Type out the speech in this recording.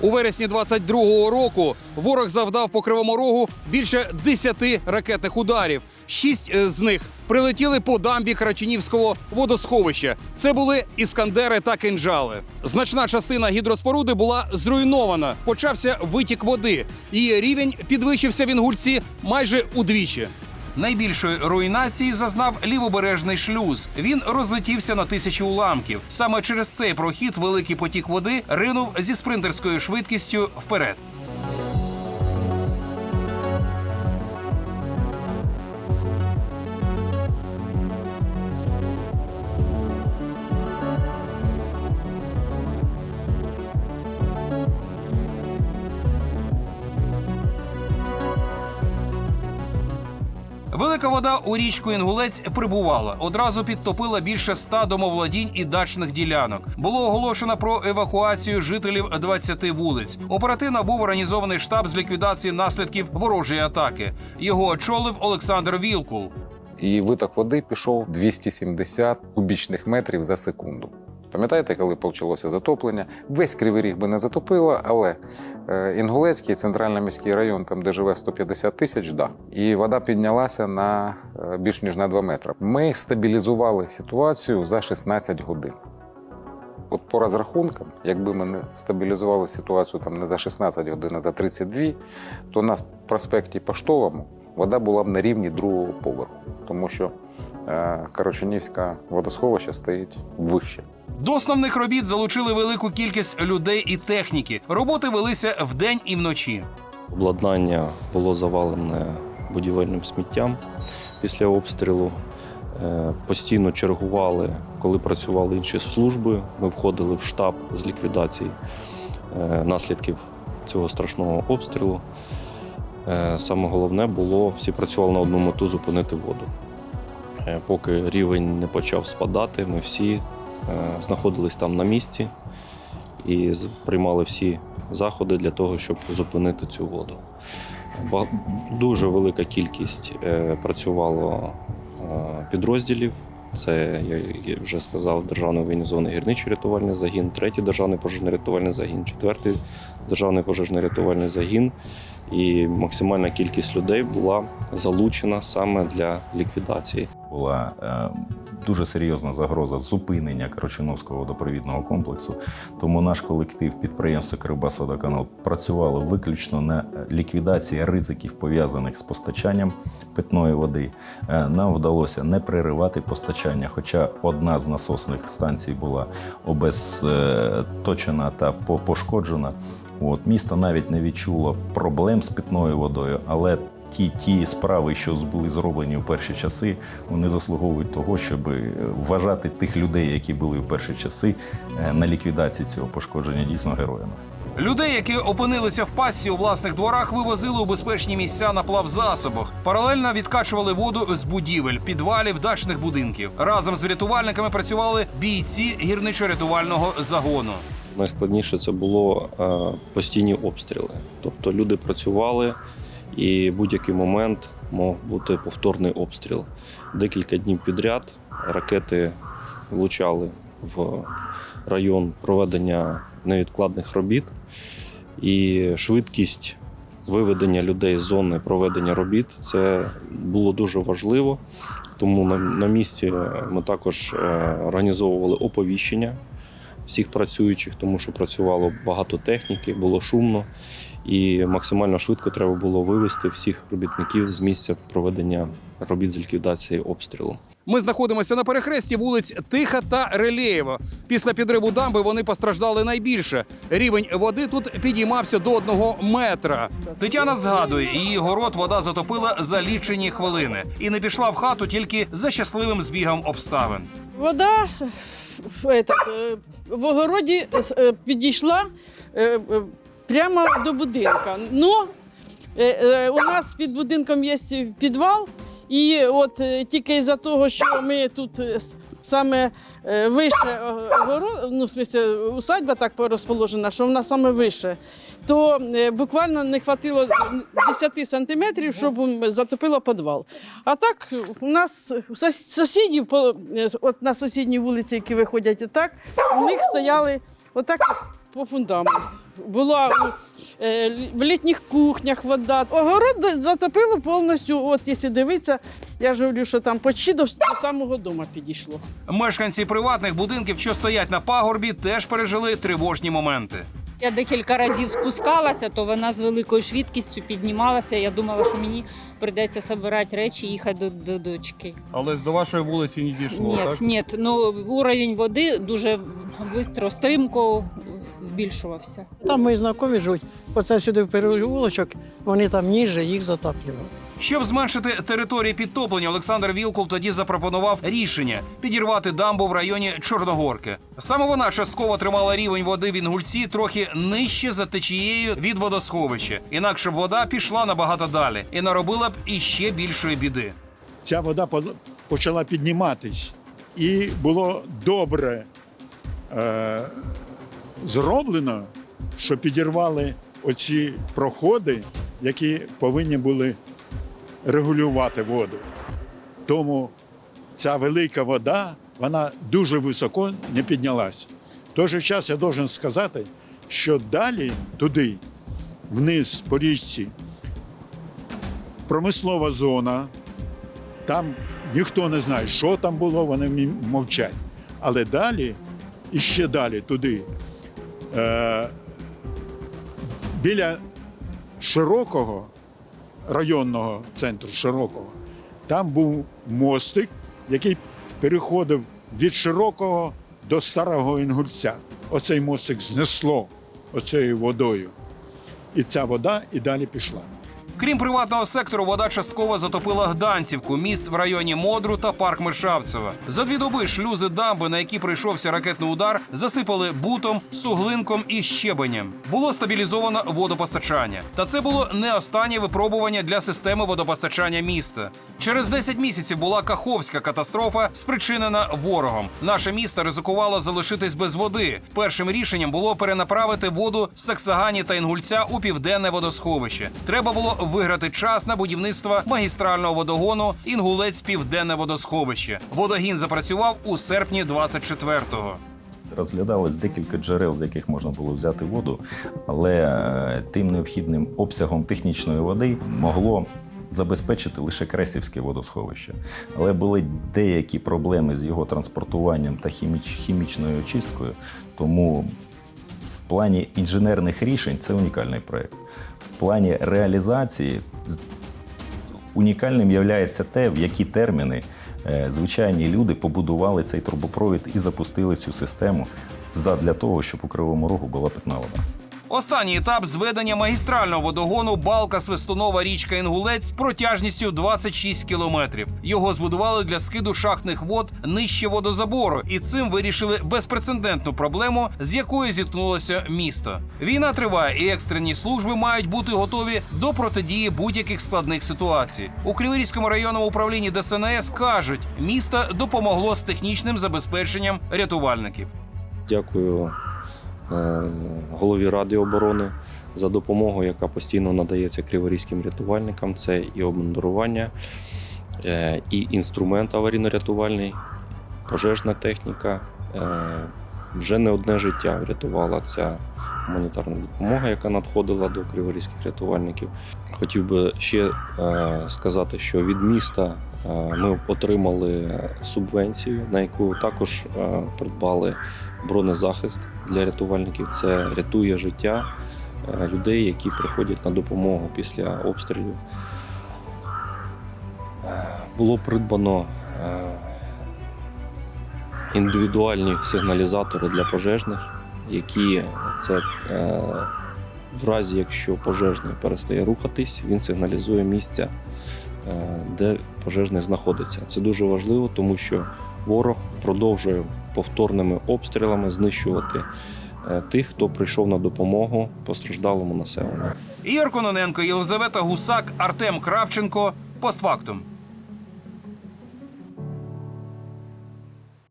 У вересні 22-го року ворог завдав по кривому рогу більше 10 ракетних ударів. Шість е, з них прилетіли по дамбі Карачунівського водосховища. Це були іскандери та кинжали. Значна частина гідроспоруди була зруйнована. Почався витік води. Її рівень підвищився в Інгульці майже удвічі. Найбільшої руйнації зазнав лівобережний шлюз. Він розлетівся на тисячі уламків. Саме через цей прохід великий потік води ринув зі спринтерською швидкістю вперед. Велика вода у річку Інгулець прибувала. Одразу підтопила більше ста домовладінь і дачних ділянок. Було оголошено про евакуацію жителів 20 вулиць. Оперативно був організований штаб з ліквідації наслідків ворожої атаки. Його очолив Олександр Вілкул. і виток води пішов 270 кубічних метрів за секунду. Пам'ятаєте, коли почалося затоплення? Весь кривий ріг би не затопило, але е, Інгулецький центральний міський район, там де живе 150 тисяч, да. І вода піднялася на е, більш ніж на 2 метри. Ми стабілізували ситуацію за 16 годин. От по розрахункам, якби ми не стабілізували ситуацію там не за 16 годин, а за 32, то на проспекті Поштовому вода була б на рівні другого поверху, тому що е, Карачунівське водосховище стоїть вище. До основних робіт залучили велику кількість людей і техніки. Роботи велися вдень і вночі. Обладнання було завалене будівельним сміттям після обстрілу. Е, Постійно чергували, коли працювали інші служби. Ми входили в штаб з ліквідації е, наслідків цього страшного обстрілу. Е, Саме головне було, всі працювали на одну мету зупинити воду. Поки рівень не почав спадати, ми всі знаходились там на місці і приймали всі заходи для того, щоб зупинити цю воду. Дуже велика кількість е, працювало е, підрозділів. Це, я я вже сказав, Державний воєнізований гірничий рятувальний загін, третій державний пожежний рятувальний загін, четвертий державний пожежний рятувальний загін. І максимальна кількість людей була залучена саме для ліквідації. була е, дуже серйозна загроза зупинення Карачуновського водопровідного комплексу. Тому наш колектив підприємства Кривбасводоканал працювало виключно на ліквідації ризиків, пов'язаних з постачанням питної води. Е, Нам вдалося не переривати постачання, хоча одна з насосних станцій була обезточена та пошкоджена. От, місто навіть не відчуло проблем з питною водою, але ті, ті справи, що були зроблені у перші часи, вони заслуговують того, щоб е, вважати тих людей, які були в перші часи е, на ліквідації цього пошкодження, дійсно героями. Людей, які опинилися в пастці у власних дворах, вивозили у безпечні місця на плавзасобах. Паралельно відкачували воду з будівель, підвалів, дачних будинків. Разом з врятувальниками працювали бійці гірничо-рятувального загону. Найскладніше це було е, постійні обстріли. Тобто люди працювали, і будь-який момент мог бути повторний обстріл. Декілька днів підряд ракети влучали в район проведення невідкладних робіт, і швидкість виведення людей з зони проведення робіт це було дуже важливо. Тому на, на місці ми також е, організовували оповіщення всіх працюючих, тому що працювало багато техніки, було шумно, і максимально швидко треба було вивести всіх робітників з місця проведення робіт з ліквідації обстрілу. Ми знаходимося на перехресті вулиць Тиха та Релєєва. Після підриву дамби вони постраждали найбільше. Рівень води тут підіймався до одного метра. Тетяна згадує, її город вода затопила за лічені хвилини і не пішла в хату тільки за щасливим збігом обставин. Вода этот, е, в огороді е, підійшла е, е, прямо до будинка. Но е, у нас під будинком є підвал, і от тільки із-за того, що ми тут саме вище огород, ну, в смысле, усадьба так розположена, що вона саме вище, то е, буквально не хватило 10 сантиметрів, щоб затопило підвал. А так у нас сусідів, е, от на сусідній вулиці, які виходять отак, у них стояли отак по фундамент. була е, в літніх кухнях вода. Огород затопило повністю. От якщо дивитися, я ж говорю, що там почти до, до самого дому підійшло. Мешканці приватних будинків, що стоять на пагорбі, теж пережили тривожні моменти. Я декілька разів спускалася, то вона з великою швидкістю піднімалася. Я думала, що мені прийдеться збирати речі і їхати до, до дочки. Але до вашої вулиці не дійшло, Ні, ні, ну уровень води дуже швидко, стрімко збільшувався. Там мої знайомі живуть. Оце сюди в переулочок, вони там ніже, їх затаплювали. Щоб зменшити території підтоплення, Олександр Вілкул тоді запропонував рішення підірвати дамбу в районі Чорногорки. Саме вона частково тримала рівень води в Інгульці трохи нижче за течією від водосховища. Інакше б вода пішла набагато далі і наробила б іще більшої біди. ця вода почала підніматись. І було добре е, зроблено, що підірвали оці проходи, які повинні були регулювати воду. Тому ця велика вода, вона дуже високо не піднялась. В той же час я должен сказати, що далі туди, вниз по річці, промислова зона, там ніхто не знає, що там було, вони мовчать. Але далі, і ще далі туди, е, біля широкого районного центру широкого, там був мостик, який переходив від широкого до старого інгульця. Оцей мостик знесло оцею водою. І ця вода і далі пішла. Крім приватного сектору, вода частково затопила Гданцівку, міст в районі Модру та парк Мишавцева. За дві доби шлюзи дамби, на які прийшовся ракетний удар, засипали бутом, суглинком і щебенем. Було стабілізовано водопостачання. Та це було не останнє випробування для системи водопостачання міста. Через 10 місяців була каховська катастрофа, спричинена ворогом. Наше місто ризикувало залишитись без води. Першим рішенням було перенаправити воду з Саксагані та Інгульця у південне водосховище. Треба було виграти час на будівництво магістрального водогону Інгулець Південне водосховище. Водогін запрацював у серпні 24-го. Розглядалось декілька джерел, з яких можна було взяти воду, але е, тим необхідним обсягом технічної води могло забезпечити лише Кресівське водосховище. Але були деякі проблеми з його транспортуванням та хіміч- хімічною очисткою, тому в плані інженерних рішень це унікальний проєкт. В плані реалізації унікальним є те, в які терміни е, звичайні люди побудували цей трубопровід і запустили цю систему задля того, щоб у Кривому Рогу була питна вода. Останній етап зведення магістрального водогону Балка Свистунова річка Інгулець протяжністю 26 кілометрів. Його збудували для скиду шахтних вод нижче водозабору, і цим вирішили безпрецедентну проблему, з якою зіткнулося місто. Війна триває, і екстрені служби мають бути готові до протидії будь-яких складних ситуацій. У Криворізькому районному управлінні ДСНС кажуть, місто допомогло з технічним забезпеченням рятувальників. Дякую голові Ради оборони за допомогу, яка постійно надається криворізьким рятувальникам. Це і обмундирування, е, і інструмент аварійно-рятувальний, пожежна техніка. Е, Вже не одне життя врятувала ця гуманітарна допомога, яка надходила до криворізьких рятувальників. Хотів би ще е, сказати, що від міста е, ми отримали субвенцію, на яку також е, придбали бронезахист для рятувальників. Це рятує життя е, людей, які приходять на допомогу після обстрілів. Е, Було придбано е, індивідуальні сигналізатори для пожежних, які це е, в разі, якщо пожежний перестає рухатись, він сигналізує місця, е, де пожежний знаходиться. Це дуже важливо, тому що ворог продовжує повторними обстрілами знищувати е, тих, хто прийшов на допомогу постраждалому населенню. Ігор Кононенко, Єлизавета Гусак, Артем Кравченко. Постфактум.